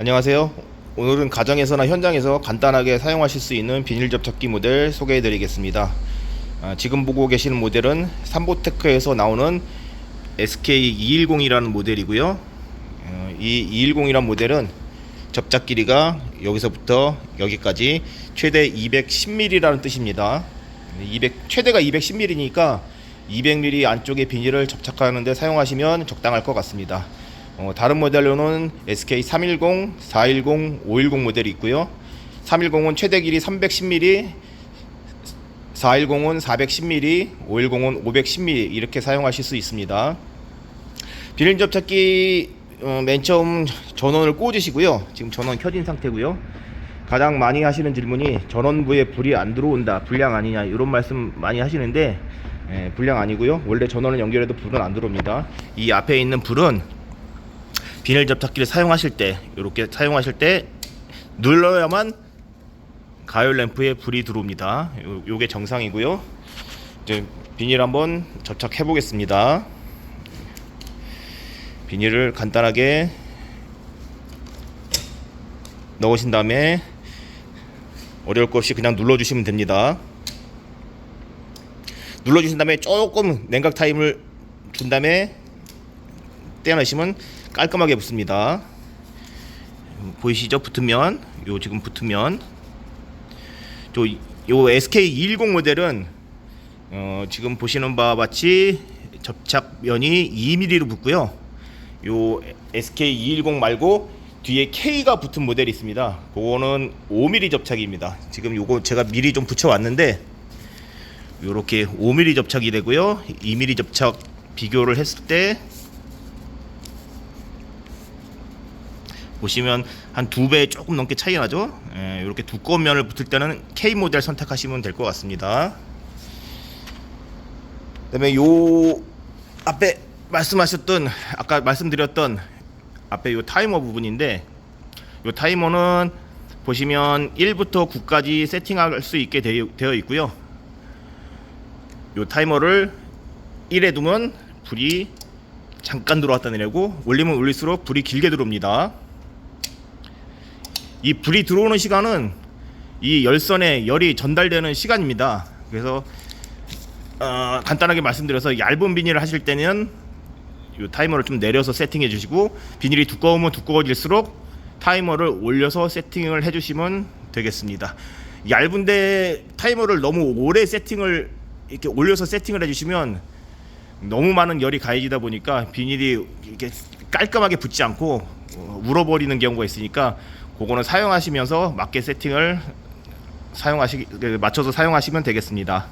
안녕하세요. 오늘은 가정에서나 현장에서 간단하게 사용하실 수 있는 비닐 접착기 모델 소개해 드리겠습니다. 아, 지금 보고 계시는 모델은 삼보테크에서 나오는 SK210이라는 모델이고요. 어, 이 210이라는 모델은 접착 길이가 여기서부터 여기까지 최대 210mm라는 뜻입니다. 200, 최대가 210mm니까 200mm 안쪽에 비닐을 접착하는데 사용하시면 적당할 것 같습니다. 어, 다른 모델로는 SK310, 410, 510 모델이 있고요. 310은 최대 길이 310mm, 410은 410mm, 510은 510mm 이렇게 사용하실 수 있습니다. 비닐 접착기 어, 맨 처음 전원을 꽂으시고요. 지금 전원 켜진 상태고요. 가장 많이 하시는 질문이 전원부에 불이 안 들어온다, 불량 아니냐 이런 말씀 많이 하시는데 예, 불량 아니고요. 원래 전원을 연결해도 불은 안 들어옵니다. 이 앞에 있는 불은 비닐 접착기를 사용하실 때 이렇게 사용하실 때 눌러야만 가열 램프에 불이 들어옵니다. 요, 요게 정상이고요. 이제 비닐 한번 접착해 보겠습니다. 비닐을 간단하게 넣으신 다음에 어려울 것 없이 그냥 눌러주시면 됩니다. 눌러주신 다음에 조금 냉각 타임을 준 다음에 떼어내시면 깔끔하게 붙습니다. 보이시죠? 붙으면 요 지금 붙으면 저 요 SK210 모델은 어, 지금 보시는 바와 같이 접착면이 2mm로 붙고요. 요 SK210 말고 뒤에 K가 붙은 모델이 있습니다. 그거는 5mm 접착입니다. 지금 요거 제가 미리 좀 붙여 왔는데 요렇게 5mm 접착이 되고요. 2mm 접착 비교를 했을 때 보시면 한 두 배 조금 넘게 차이 나죠. 예, 이렇게 두꺼운 면을 붙을 때는 K 모델 선택하시면 될 것 같습니다. 그 다음에 요 앞에 말씀하셨던 아까 말씀드렸던 앞에 요 타이머 부분인데 요 타이머는 보시면 1부터 9까지 세팅할 수 있게 되어 있고요. 요 타이머를 1에 두면 불이 잠깐 들어왔다 내리고 올리면 올릴수록 불이 길게 들어옵니다. 이 불이 들어오는 시간은 이 열선에 열이 전달되는 시간입니다. 그래서 어, 간단하게 말씀드려서 얇은 비닐을 하실 때는 이 타이머를 좀 내려서 세팅해 주시고 비닐이 두꺼우면 두꺼워질수록 타이머를 올려서 세팅을 해 주시면 되겠습니다. 얇은데 타이머를 너무 오래 세팅을 이렇게 올려서 세팅을 해 주시면 너무 많은 열이 가해지다 보니까 비닐이 이렇게 깔끔하게 붙지 않고 어, 울어버리는 경우가 있으니까 그거는 사용하시면서 맞게 세팅을 사용하시 맞춰서 사용하시면 되겠습니다.